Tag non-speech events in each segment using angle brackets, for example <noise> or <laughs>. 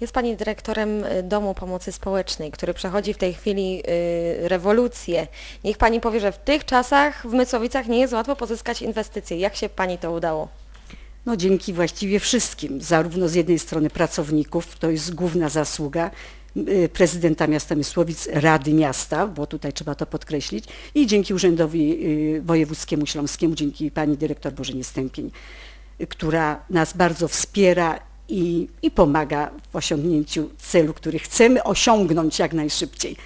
Jest Pani dyrektorem y, Domu Pomocy Społecznej, który przechodzi w tej chwili y, rewolucję. Niech Pani powie, że w tych czasach w Mycowicach nie jest łatwo pozyskać inwestycje. Jak się Pani to udało? No dzięki właściwie wszystkim, zarówno z jednej strony pracowników, to jest główna zasługa y, prezydenta miasta Mysłowic, Rady Miasta, bo tutaj trzeba to podkreślić, i dzięki Urzędowi y, Wojewódzkiemu Śląskiemu, dzięki pani dyrektor Bożenie Stępień, która nas bardzo wspiera i, i pomaga w osiągnięciu celu, który chcemy osiągnąć jak najszybciej.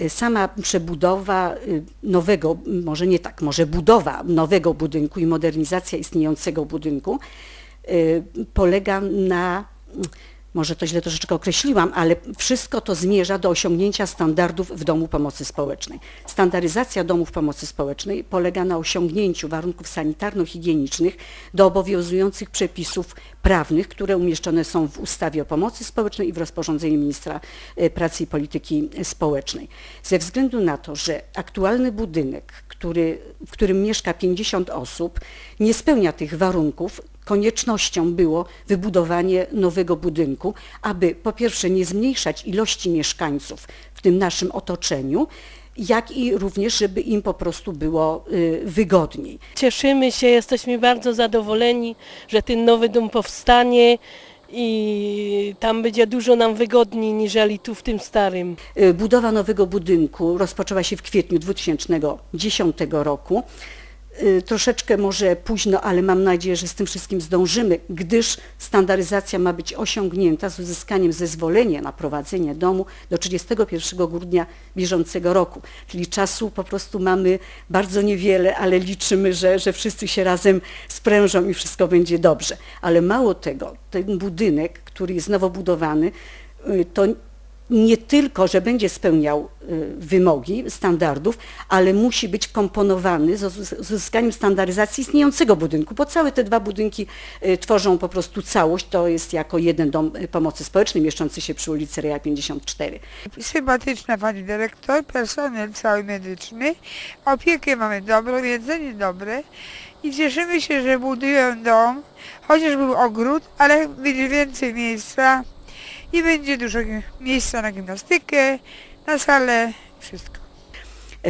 Y, Sama przebudowa y, nowego, może nie tak, może budowa nowego budynku i modernizacja istniejącego budynku y, polega na, może to źle troszeczkę określiłam, ale wszystko to zmierza do osiągnięcia standardów w Domu Pomocy Społecznej. Standaryzacja domów pomocy społecznej polega na osiągnięciu warunków sanitarno-higienicznych do obowiązujących przepisów prawnych, które umieszczone są w ustawie o pomocy społecznej i w rozporządzeniu ministra y, pracy i polityki społecznej. Ze względu na to, że aktualny budynek, który, w którym mieszka 50 osób, nie spełnia tych warunków, koniecznością było wybudowanie nowego budynku, aby po pierwsze nie zmniejszać ilości mieszkańców w tym naszym otoczeniu, jak i również, żeby im po prostu było y, wygodniej. Cieszymy się, jesteśmy bardzo zadowoleni, że ten nowy dom powstanie i tam będzie dużo nam wygodniej niżeli tu w tym starym. Y, Budowa nowego budynku rozpoczęła się w kwietniu 2010 roku. Y, Troszeczkę może późno, ale mam nadzieję, że z tym wszystkim zdążymy, gdyż standaryzacja ma być osiągnięta z uzyskaniem zezwolenia na prowadzenie domu do 31 grudnia bieżącego roku. Czyli czasu po prostu mamy bardzo niewiele, ale liczymy, że, że wszyscy się razem sprężą i wszystko będzie dobrze. Ale mało tego, ten budynek, który jest nowo budowany, y, to nie tylko, że będzie spełniał y, wymogi standardów, ale musi być komponowany z uz- z uzyskaniem standaryzacji istniejącego budynku, bo całe te dwa budynki y, tworzą po prostu całość. To jest jako jeden dom y, pomocy społecznej mieszczący się przy ulicy Reja 54. Sympatyczna pani dyrektor, personel cały medyczny, opiekę mamy dobrą, jedzenie dobre i cieszymy się, że budują dom, chociaż był ogród, ale będzie więcej miejsca i będzie dużo miejsca na gimnastykę, na salę, wszystko.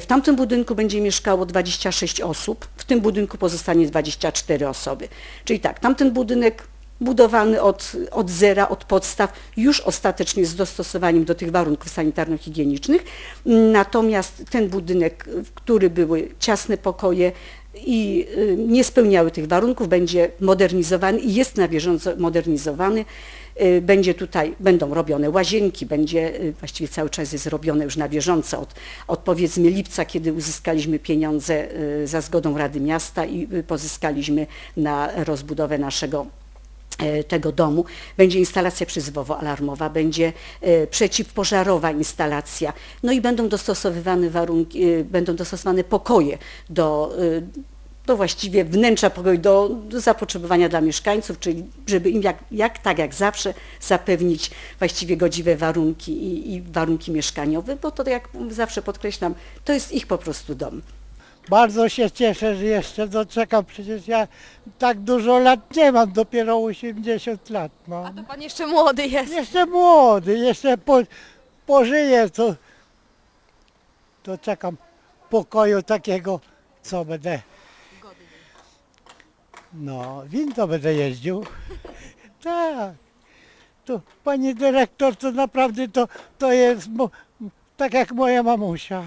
W tamtym budynku będzie mieszkało 26 osób, w tym budynku pozostanie 24 osoby. Czyli tak, tamten budynek budowany od, od zera, od podstaw, już ostatecznie z dostosowaniem do tych warunków sanitarno-higienicznych. Natomiast ten budynek, w który były ciasne pokoje i y, nie spełniały tych warunków, będzie modernizowany i jest na bieżąco modernizowany. Y, Będzie tutaj, będą robione łazienki, będzie, y, właściwie cały czas jest robione już na bieżąco od, od powiedzmy lipca, kiedy uzyskaliśmy pieniądze za zgodą Rady Miasta i pozyskaliśmy na rozbudowę naszego tego domu. Będzie instalacja przyzwowo-alarmowa, będzie e, przeciwpożarowa instalacja, no i będą dostosowywane warunki, e, będą dostosowane pokoje do, e, do właściwie wnętrza pokoju, do, do zapotrzebowania dla mieszkańców, czyli żeby im jak, jak tak jak zawsze zapewnić właściwie godziwe warunki i, i warunki mieszkaniowe, bo to jak zawsze podkreślam, to jest ich po prostu dom. Bardzo się cieszę, że jeszcze doczekam. Przecież ja tak dużo lat nie mam, dopiero 80 lat mam. Pan jeszcze młody jest. Jeszcze młody, jeszcze po, pożyję, to, to czekam pokoju takiego, co będę. No, winto będę jeździł. <laughs> Tak. To pani dyrektor, to naprawdę to, to jest mo, tak jak moja mamusia.